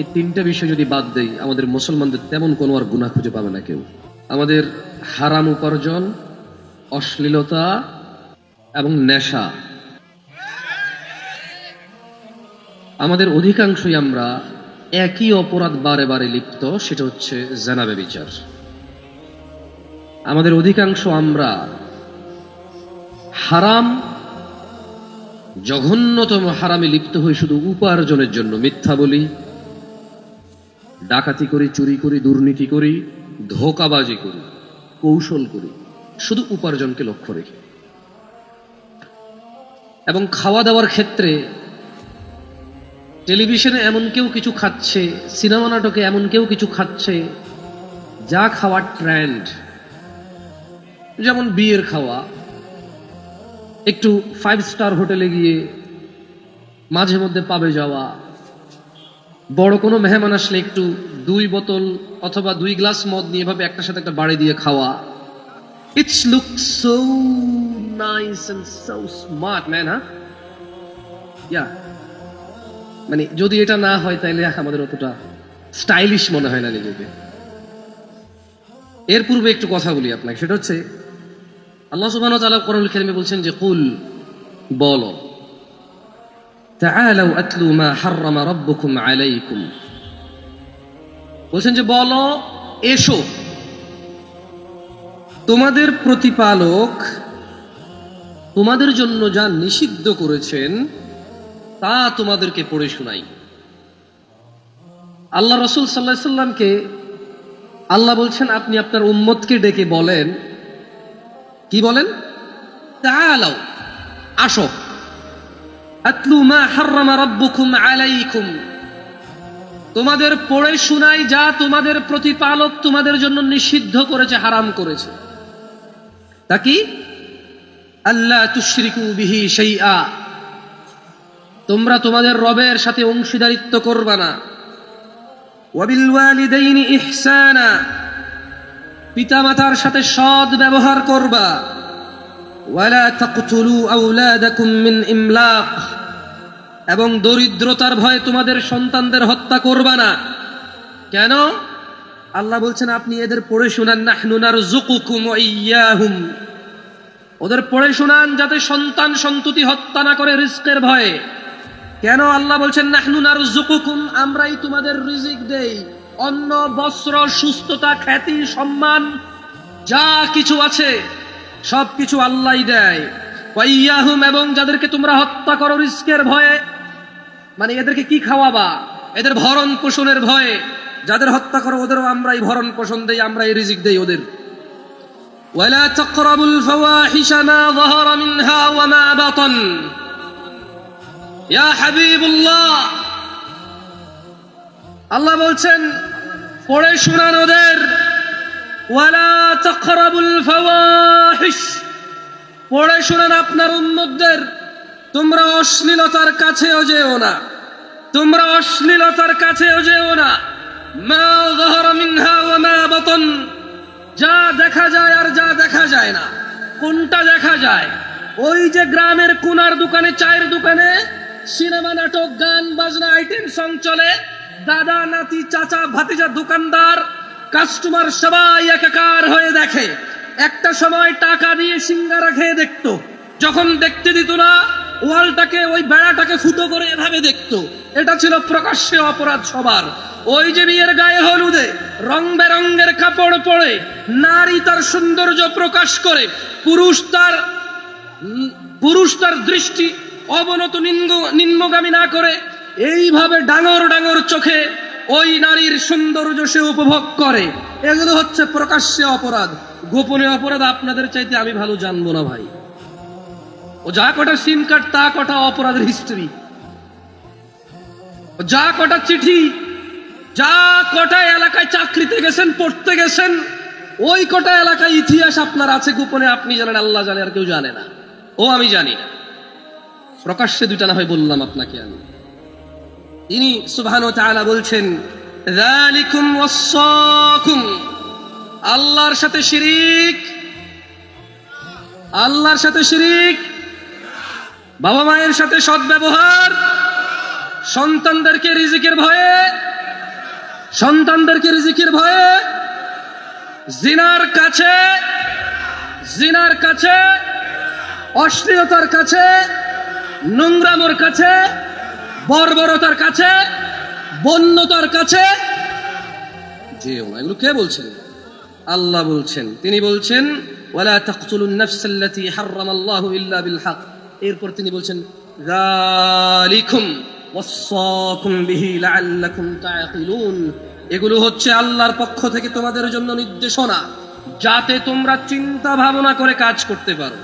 এই তিনটা বিষয় যদি বাদ দেই, আমাদের মুসলমানদের তেমন কোনো আর গুনাহ খুঁজে পাবে না কেউ। আমাদের হারাম উপার্জন, অশ্লীলতা এবং নেশা। আমাদের অধিকাংশই আমরা একই অপরাধ বারে বারে লিপ্ত, সেটা হচ্ছে জানাবে বিচার আমাদের অধিকাংশ আমরা হারাম, জঘন্যতম হারামে লিপ্ত হই শুধু উপার্জনের জন্য মিথ্যা বলি ডাকাতি করি, চুরি করি, দুর্নীতি করি, ধোকাবাজি করি, কৌশল করি, শুধু উপার্জনকে লক্ষ্য রেখে। এবং খাওয়া দাওয়ার ক্ষেত্রে টেলিভিশনে এমন কেউ কিছু খাচ্ছে, সিনেমা নাটকে এমন কেউ কিছু খাচ্ছে, যা খাওয়ার ট্রেন্ড। যেমন বিয়ের খাওয়া। একটু ফাইভ স্টার হোটেলে গিয়ে মাঝে মধ্যে পাবে যাওয়া। বড় কোনো মেহমান আসলে একটু দুই বোতল অথবা দুই গ্লাস মদ নিয়ে এভাবে একটার সাথে একটা বাড়ি দিয়ে খাওয়া। It's look so nice and so smart man হ্যাঁ ইয়া মানে যদি এটা না হয় তাহলে আমাদের অতটা স্টাইলিশ মনে হয় না নিজেকে। এর পূর্বে একটু কথা বলি আপনাকে, সেটা হচ্ছে, আল্লাহ সুবহানাহু ওয়া তাআলা কোরআনুল কারীমে বলছেন যে, কুল, বলো। তাআলাউ আতলু মা হাররামা রাব্বুকুম আলাইকুম বলছেন যে, বলো, এসো। তোমাদের প্রতিপালক তোমাদের জন্য যা নিষিদ্ধ করেছেন, তা তোমাদেরকে পড়ে শোনাই। আল্লাহ রসুল সাল্লাহ সাল্লামকে আল্লাহ বলছেন, আপনি আপনার উম্মতকে ডেকে বলেন। কি বলেন? তা আসো। আতলু মা হাররামা রাব্বুকুম আলাইকুম। তোমাদের পড়ে শোনাই যা তোমাদের প্রতিপালক তোমাদের জন্য নিষিদ্ধ করেছে, হারাম করেছে। তা কি? আল্লাহ তুশরিকু বিহি শাইআ। তোমরা তোমাদের রবের সাথে অংশীদারিত্ব করবা না। ওয়াবিল ওয়ালিদাইনি ইহসানা। পিতামাতার সাথে সৎ ব্যবহার করবা। ওয়ালা তাকতুলু আওলাদাকুম মিন ইমলাক। এবং দরিদ্রতার ভয়ে তোমাদের সন্তানদের হত্যা করবা না। কেন? আল্লাহ বলছেন, আপনি এদের পড়ে শুনান, নাহনু নারযুকুকুম ওয়া ইয়াহুম। ওদের পড়ে শুনান যাতে সন্তান সন্ততি হত্যা না করে রিস্কের ভয়ে। কেন? আল্লাহ বলছেন, নাহনু জুকুকুম আমরাই তোমাদের রিজিক দেই। অন্ন, বস্ত্র, সুস্থতা, খ্যাতি, সম্মান, যা কিছু আছে সব কিছু আল্লাহই দেয়। এবং যাদেরকে তোমরা হত্যা করো রিস্কের ভয়ে মানে এদেরকে কি খাওয়াবা এদের ভরণ পোষণের ভয়ে যাদের হত্যা করো ওদেরও আমরাই ভরণ পোষণ দেই আমরাই রিজিক দেই ওদের ولا تقربوا الفواحش ما ظهر منها وما بطن يا حبيب الله আল্লাহ বলছেন পড়ে শুনান ওদের ওয়ালা তাকরাবুল ফাওয়াহিশ পড়ে শুনান আপনার উম্মতদের তোমরা অশ্লীলতার কাছেও যেও না তোমরা অশ্লীলতার কাছেও যেও না। যা দেখা যায় আর যা দেখা যায় না। কোনটা দেখা যায়? ওই যে গ্রামের কোনার দোকানে, চায়ের দোকানে সিনেমা, নাটক, গান, বাজনা, আইটেম, সং চলে। দাদা, নাতি, চাচা, ভাতিজা, দোকানদার, কাস্টমার সবাই একাকার হয়ে দেখে। একটা সময় টাকা দিয়ে সিঙ্গারা খেয়ে দেখতো। যখন দেখতে দিত না ওয়ালটাকে, ওই বেড়াটাকে ফুটো করে এভাবে দেখতো। এটা ছিল প্রকাশ্যে অপরাধ সবার। ওই যে বিয়ের গায়ে হলুদে রং বেরঙ্গের কাপড় পরে নারী তার সৌন্দর্য প্রকাশ করে, পুরুষ তার পুরুষ তার দৃষ্টি অবনত নিম্ন- নিম্নগামী না করে, এইভাবে ডাঙর ডাঙর চোখে ওই নারীর সৌন্দর্য সে উপভোগ করে। এগুলো হচ্ছে প্রকাশ্যে অপরাধ। গোপনে অপরাধ আপনাদের চাইতে আমি ভালো জানব না ভাই। ও যা কটা সিম কার্ড, তা কটা অপরাধের হিস্ট্রি যা কটা চিঠি, যা কটা এলাকায় চাকরিতে গেছেন, পড়তে গেছেন, ওই কটা এলাকায় ইতিহাস আপনার আছে গোপনে, আপনি জানেন, আল্লাহ জানে, আর কেউ জানে না। ও, আমি জানি না। প্রকাশ্যে দুইটা না হয় বললাম আপনাকে আমি। তিনি সুবহান তাআলা বলছেন আল্লাহর সাথে শিরিক। আল্লাহর সাথে শিরিক। বাবা মায়ের সাথে সদ্ব্যবহার সন্তানদেরকে রিজিকের ভয়ে, সন্তানদেরকে রিজিকের ভয়ে, জিনার কাছে জিনার কাছে, অশ্লীলতার কাছে, নোংরামোর কাছে, বর্বরতার কাছে, বন্যতার কাছে। যেও না এগুলো কে বলছেন? আল্লাহ বলছেন। তিনি বলছেন, ওয়ালা তাকতুলুন নাফসাল্লাতী হারামাল্লাহু ইল্লা বিল হক। এরপর তিনি বলছেন এগুলো হচ্ছে আল্লাহর পক্ষ থেকে তোমাদের জন্য নির্দেশনা, যাতে তোমরা চিন্তা ভাবনা করে কাজ করতে পারো।